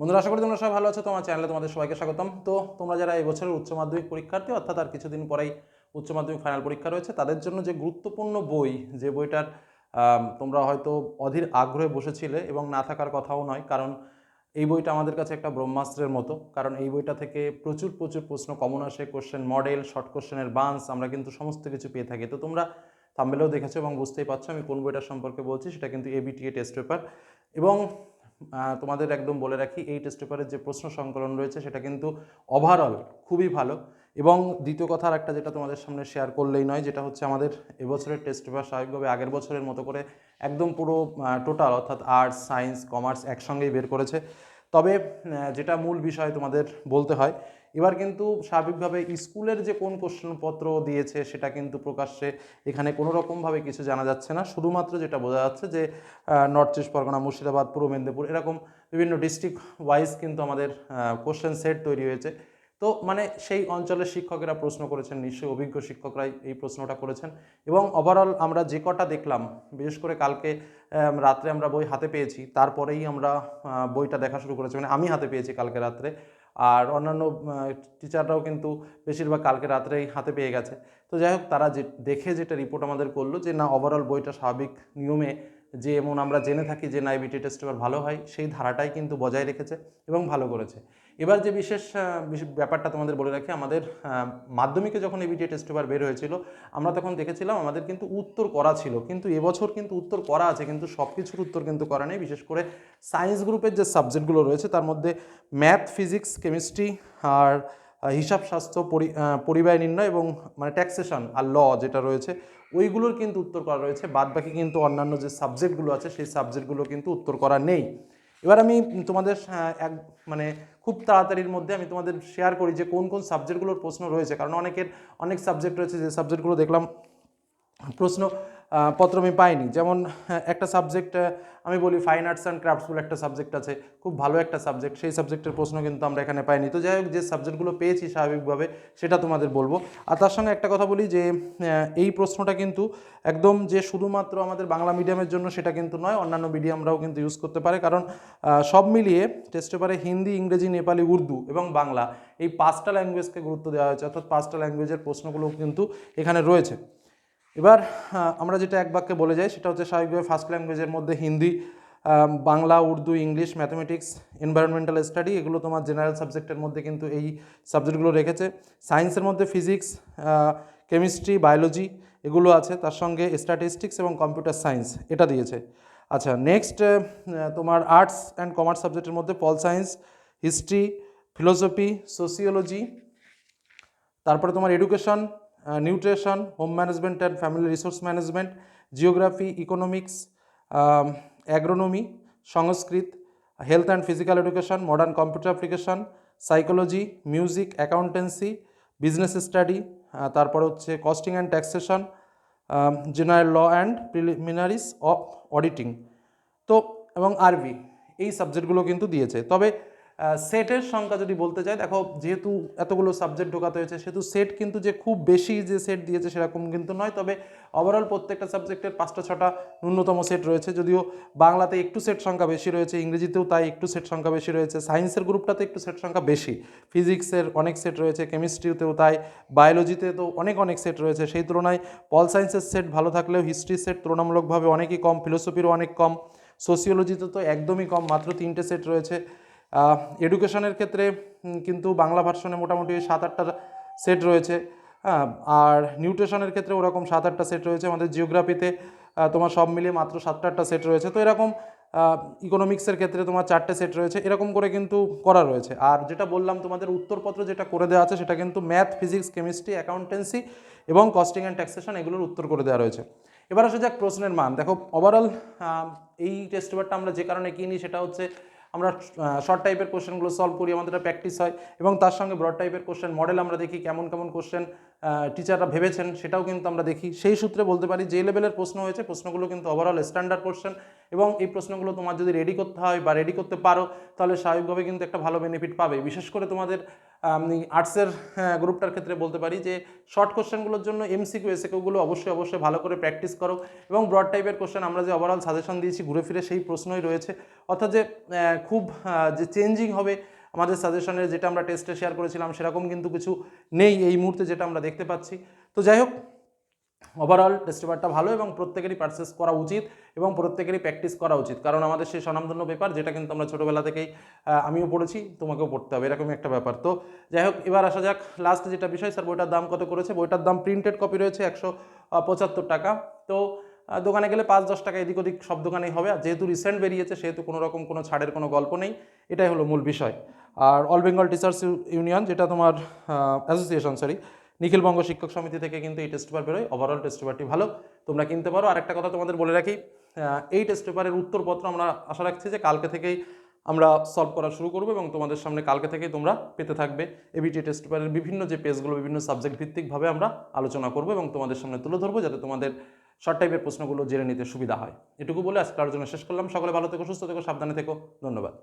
বন্ধুরা, আশা করি তোমরা সবাই ভালো আছো। তোমার চ্যানেলে তোমাদের সবাইকে স্বাগতম। তো তোমরা যারা এই বছরের উচ্চ মাধ্যমিক পরীক্ষার্থী, অর্থাৎ আর কিছুদিন পরেই উচ্চ মাধ্যমিক ফাইনাল পরীক্ষা রয়েছে, তাদের জন্য যে গুরুত্বপূর্ণ বই, যে বইটার তোমরা হয়তো অধীর আগ্রহে বসেছিলে এবং না থাকার কথাও নয়, কারণ এই বইটা আমাদের কাছে একটা ব্রহ্মাস্ত্রের মতো। কারণ এই বইটা থেকে প্রচুর প্রচুর প্রশ্ন কমন আসে কোশ্চেন মডেল শর্ট কোশ্চেনের বান্স আমরা কিন্তু সমস্ত কিছু পেয়ে থাকি। তো তোমরা থাম্বেলেও দেখেছ এবং বুঝতেই পারছ আমি কোন বইটার সম্পর্কে বলছি, সেটা কিন্তু এবিটিএ টেস্ট পেপার এবং তোমাদের একদম বলে রাখি, এই টেস্ট পেপারের যে প্রশ্ন সংকলন রয়েছে, সেটা কিন্তু ওভারঅল খুবই ভালো। এবং দ্বিতীয় কথা একটা যেটা তোমাদের সামনে শেয়ার করলেই নয়, যেটা হচ্ছে আমাদের এবছরের টেস্ট পেপার স্বাভাবিকভাবে আগের বছরের মতো করে একদম পুরো টোটাল অর্থাৎ আর্টস সায়েন্স কমার্স একসঙ্গেই বের করেছে। তবে যেটা মূল বিষয় তোমাদের বলতে হয়, এবার কিন্তু স্বাভাবিকভাবে স্কুলের যে কোন কোশ্চেনপত্র দিয়েছে সেটা কিন্তু প্রকাশ্যে এখানে কোনো রকমভাবে কিছু জানা যাচ্ছে না। শুধুমাত্র যেটা বোঝা যাচ্ছে যে নর্থ চব্বিশ পরগনা মুর্শিদাবাদ পূর্ব মেদিনীপুর, এরকম বিভিন্ন ডিস্ট্রিক্ট ওয়াইজ কিন্তু আমাদের কোশ্চেন সেট তৈরি হয়েছে। তো মানে সেই অঞ্চলের শিক্ষকেরা প্রশ্ন করেছেন, নিশ্চয়ই অভিজ্ঞ শিক্ষকরাই এই প্রশ্নটা করেছেন। এবং ওভারঅল আমরা যে কটা দেখলাম, বিশেষ করে কালকে রাত্রে আমরা বই হাতে পেয়েছি, তারপরেই আমরা বইটা দেখা শুরু করেছি। মানে আমি হাতে পেয়েছি কালকে রাত্রে। আর অন্যান্য টিচাররাও কিন্তু বেশিরভাগ কালকে রাত্রেই হাতে পেয়ে গেছে। তো যাই হোক, তারা যে, দেখে যেটা রিপোর্ট আমাদের করল যে, না ওভারঅল বইটা স্বাভাবিক নিয়মে যে এমন আমরা জেনে থাকি যে না বিটি টেস্ট পেপার ভালো হয়, সেই ধারাটাই কিন্তু বজায় রেখেছে এবং ভালো করেছে। এবার যে বিশেষ ব্যাপারটা তোমাদের বলে রাখি, আমাদের মাধ্যমিকে যখন এবিটি টেস্ট পেপার বের হয়েছিল, আমরা তখন দেখেছিলাম আমাদের কিন্তু উত্তর করা ছিল, কিন্তু এবছর কিন্তু উত্তর করা আছে, কিন্তু সব কিছুর উত্তর কিন্তু করা নেই, বিশেষ করে সায়েন্স গ্রুপের যে সাবজেক্টগুলো রয়েছে, তার মধ্যে ম্যাথ ফিজিক্স কেমিস্ট্রি আর হিসাব স্বাস্থ্য পরি- পরিবায় নির্ণয় এবং মানে ট্যাক্সেশন আর ল যেটা রয়েছে, ওইগুলোর কিন্তু উত্তর করা রয়েছে। বাদ বাকি কিন্তু অন্যান্য যে সাবজেক্টগুলো আছে, সেই সাবজেক্টগুলো কিন্তু উত্তর করা নেই। এবার আমি তোমাদের এক মানে খুব তাড়াতাড়ির মধ্যে আমি তোমাদের শেয়ার করি যে কোন কোন সাবজেক্টগুলোর প্রশ্ন রয়েছে। কারণ অনেকের, অনেক সাবজেক্ট রয়েছে যে সাবজেক্টগুলো দেখলাম প্রশ্ন পত্র আমি পাইনি। যেমন একটা সাবজেক্ট আমি বলি ফাইন আর্টস অ্যান্ড ক্রাফটস বলে একটা সাবজেক্ট আছে, খুব ভালো একটা সাবজেক্ট সেই সাবজেক্টের প্রশ্ন কিন্তু আমরা এখানে পাইনি। তো যাই হোক, যে সাবজেক্টগুলো পেয়েছি স্বাভাবিকভাবে, সেটা তোমাদের বলব। আর তার সঙ্গে একটা কথা বলি যে এই প্রশ্নটা কিন্তু একদম যে শুধুমাত্র আমাদের বাংলা মিডিয়ামের জন্য সেটা কিন্তু নয়, অন্যান্য মিডিয়ামরাও কিন্তু ইউজ করতে পারে। কারণ সব মিলিয়ে টেস্ট পেপারে হিন্দি, ইংরেজি, নেপালি, উর্দু এবং বাংলা এই পাঁচটা ল্যাঙ্গুয়েজকে গুরুত্ব দেওয়া হয়েছে। অর্থাৎ পাঁচটা ল্যাঙ্গুয়েজের প্রশ্নগুলো কিন্তু এখানে রয়েছে। এবার আমরা যেটা এক বাক্যে বলে যাই, সেটা হচ্ছে স্বাভাবিকভাবে ফার্স্ট ল্যাঙ্গুয়েজের মধ্যে Hindi Bangla, Urdu, English mathematics environmental study এগুলো তোমার জেনারেল সাবজেক্টের মধ্যে কিন্তু এই সাবজেক্টগুলো রেখেছে। সায়েন্সের মধ্যে ফিজিক্স কেমিস্ট্রি বায়োলজি এগুলো আছে। তার সঙ্গে স্ট্যাটিস্টিক্স এবং কম্পিউটার সায়েন্স এটা দিয়েছে। আচ্ছা নেক্সট তোমার আর্টস অ্যান্ড কমার্স সাবজেক্টের মধ্যে pol science history philosophy sociology তারপরে তোমার education nutrition home management and family resource management geography economics agronomy Sanskrit health and physical education modern computer application psychology music accountancy business study তারপরে হচ্ছে costing and taxation general law and preliminaries of auditing তো, এবং আরবি এই সাবজেক্টগুলো কিন্তু দিয়েছে। তবে সেটের সংখ্যা যদি বলতে চাই, দেখো যেহেতু এতগুলো সাবজেক্ট ঢোকাতে হয়েছে, সেহেতু সেট কিন্তু যে খুব বেশি যে সেট দিয়েছে সেরকম কিন্তু নয়। তবে ওভারঅল প্রত্যেকটা সাবজেক্টের পাঁচটা, ছটা ন্যূনতম সেট রয়েছে। যদিও বাংলাতে একটু সেট সংখ্যা বেশি রয়েছে, ইংরেজিতেও তাই একটু সেট সংখ্যা বেশি রয়েছে। সায়েন্সের গ্রুপটাতে একটু সেট সংখ্যা বেশি। ফিজিক্সের অনেক সেট রয়েছে কেমিস্ট্রিতেও তাই বায়োলজিতে তো অনেক অনেক সেট রয়েছে। সেই তুলনায় পল সায়েন্সের সেট ভালো থাকলেও হিস্ট্রির সেট তুলনামূলকভাবে অনেকই কম ফিলোসফিরও অনেক কম সোসিওলজিতে তো একদমই কম। মাত্র তিনটে সেট রয়েছে। এডুকেশনের ক্ষেত্রে কিন্তু বাংলা ভার্সনে মোটামুটি সাত আটটা সেট রয়েছে। হ্যাঁ আর নিউট্রিশনের ক্ষেত্রে ওরকম সাত আটটা সেট রয়েছে। আমাদের জিওগ্রাফিতে তোমার সব মিলিয়ে মাত্র সাতটা আটটা সেট রয়েছে। তো এরকম ইকোনমিক্সের ক্ষেত্রে তোমার চারটে সেট রয়েছে। এরকম করে কিন্তু করা রয়েছে। আর যেটা বললাম, তোমাদের উত্তরপত্র যেটা করে দেওয়া আছে, সেটা কিন্তু ম্যাথ ফিজিক্স কেমিস্ট্রি অ্যাকাউন্টেন্সি এবং কস্টিং অ্যান্ড ট্যাক্সেশন এগুলোর উত্তর করে দেওয়া রয়েছে। এবার আসা যাক প্রশ্নের মান। দেখো ওভারঅল এই টেস্ট পেপারটা আমরা যে কারণে কিনি, সেটা হচ্ছে আমরা শর্ট টাইপের কোশ্চেনগুলো সলভ করি, আমাদের প্র্যাকটিস হয়। এবং তার সঙ্গে ব্রড টাইপের কোশ্চেন মডেল আমরা দেখি, কেমন কেমন কোশ্চেন টিচাররা ভেবেছেন, সেটাও কিন্তু আমরা দেখি। সেই সূত্রে বলতে পারি, যে লেভেলের প্রশ্ন হয়েছে, প্রশ্নগুলো কিন্তু ওভারঅল স্ট্যান্ডার্ড কোশ্চেন এবং এই প্রশ্নগুলো তোমার যদি রেডি করতে হয় বা রেডি করতে পারো, তাহলে স্বাভাবিকভাবে কিন্তু একটা ভালো বেনিফিট পাবে। বিশেষ করে তোমাদের আর্টসের গ্রুপটার ক্ষেত্রে বলতে পারি যে শর্ট কোশ্চেনগুলোর জন্য এমসিকিউ এসিকিউগুলো অবশ্যই অবশ্যই ভালো করে প্র্যাকটিস করো এবং ব্রড টাইপের কোশ্চেন আমরা যে ওভারঅল সাজেশন দিয়েছি, ঘুরে ফিরে সেই প্রশ্নই রয়েছে। অর্থাৎ যে খুব যে চেঞ্জিং হবে আমাদের সাজেশনের যেটা আমরা টেস্টে শেয়ার করেছিলাম, সেরকম কিন্তু কিছু নেই এই মুহূর্তে যেটা আমরা দেখতে পাচ্ছি। তো যাই হোক ওভারঅল টেস্ট পেপারটা ভালো এবং প্রত্যেকেরই পারচেস করা উচিত এবং প্রত্যেকেরই প্র্যাকটিস করা উচিত। কারণ আমাদের সেই স্বনামধন্য পেপার যেটা কিন্তু আমরা ছোটোবেলা থেকেই আমিও পড়েছি, তোমাকেও পড়তে হবে, এরকমই একটা ব্যাপার। তো যাই হোক, এবার আসা যাক লাস্ট যেটা বিষয় স্যার বইটার দাম কত করেছে? বইটার দাম প্রিন্টেড কপি রয়েছে একশো পঁচাত্তর টাকা। তো দোকানে গেলে পাঁচ, দশ টাকা এদিক ওদিক সব দোকানেই হবে। আর যেহেতু রিসেন্ট বেরিয়েছে, সেহেতু কোনো রকম কোনো ছাড়ের কোনো গল্প নেই। এটাই হলো মূল বিষয়। আর অল বেঙ্গল টিচার্স ইউনিয়ন যেটা তোমার অ্যাসোসিয়েশন সরি নিখিলবঙ্গ শিক্ষক সমিতি থেকে কিন্তু এই টেস্ট পেপার বেরোয়। ওভারঅল টেস্ট পেপারটি ভালো। তোমরা কিনতে পারো। আর একটা কথা তোমাদের বলে রাখি এই টেস্ট পেপারের উত্তরপত্র আমরা আশা রাখছি যে কালকে থেকেই আমরা সলভ করা শুরু করব এবং তোমাদের সামনে কালকে থেকেই তোমরা পেতে থাকবে। এবিটি টেস্ট পেপারের বিভিন্ন যে পেজগুলো বিভিন্ন সাবজেক্ট ভিত্তিকভাবে আমরা আলোচনা করব এবং তোমাদের সামনে তুলে ধরবো যাতে তোমাদের শর্ট টাইপের প্রশ্নগুলো জেনে নিতে সুবিধা হয়। এটুকু বলে আজকে আলোচনা শেষ করলাম। সকলে ভালো থেকো, সুস্থ থেকো, সাবধানে থেকো। ধন্যবাদ।